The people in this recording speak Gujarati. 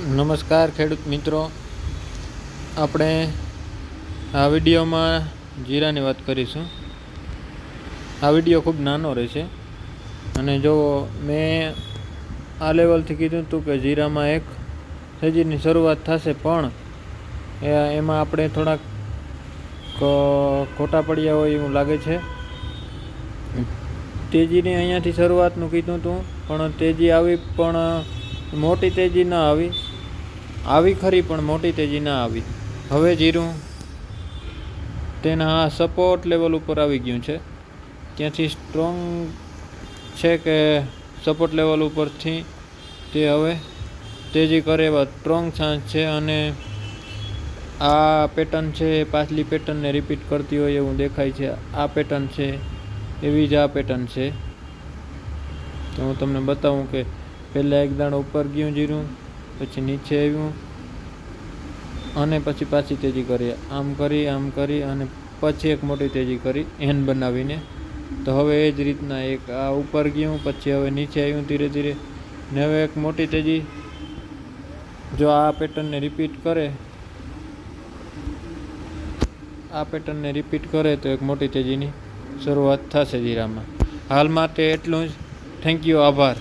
નમસ્કાર ખેડૂત મિત્રો. આપણે આ વિડીયોમાં જીરાની વાત કરીશું. આ વીડિયો ખૂબ નાનો રહેશે. અને જો મેં આ લેવલથી કીધું હતું કે જીરામાં એક તેજીની શરૂઆત થશે, પણ એમાં આપણે થોડાક ખોટા પડ્યા હોય એવું લાગે છે. તેજીની અહીંયાથી શરૂઆતનું કીધું હતું પણ તેજી આવી, પણ મોટી તેજી ન આવી. આવી ખરી પણ મોટી તેજી ના આવી. હવે જીરું. તેના આ સપોર્ટ લેવલ ઉપર આવી ગયું છે. ત્યાંથી સ્ટ્રોંગ છે કે સપોર્ટ લેવલ ઉપરથી તે હવે તેજી કરે એવા સ્ટ્રોંગ ચાન્સ છે અને આ પેટર્ન છે એ પાછલી પેટર્નને રિપીટ કરતી હોય એવું દેખાય છે. આ પેટર્ન છે, એવી જ આ પેટર્ન છે. તો હું તમને બતાવું કે પહેલાં એક દાણો ઉપર ગયું જીરું પછી નીચે આવ્યું. અને પછી પાછી તેજી કરી. આમ કરી આમ કરી અને પછી એક મોટી તેજી કરી એન બનાવીને. તો હવે એ જ રીતના એક આ ઉપર ગયું, પછી હવે નીચે આવ્યું ધીરે ધીરે. ને હવે એક મોટી તેજી. જો આ પેટર્નને રિપીટ કરે, આ પેટર્નને રિપીટ કરે તો એક મોટી તેજીની શરૂઆત થશે જીરામાં હાલ માટે એટલું જ. થેન્ક યુ આભાર.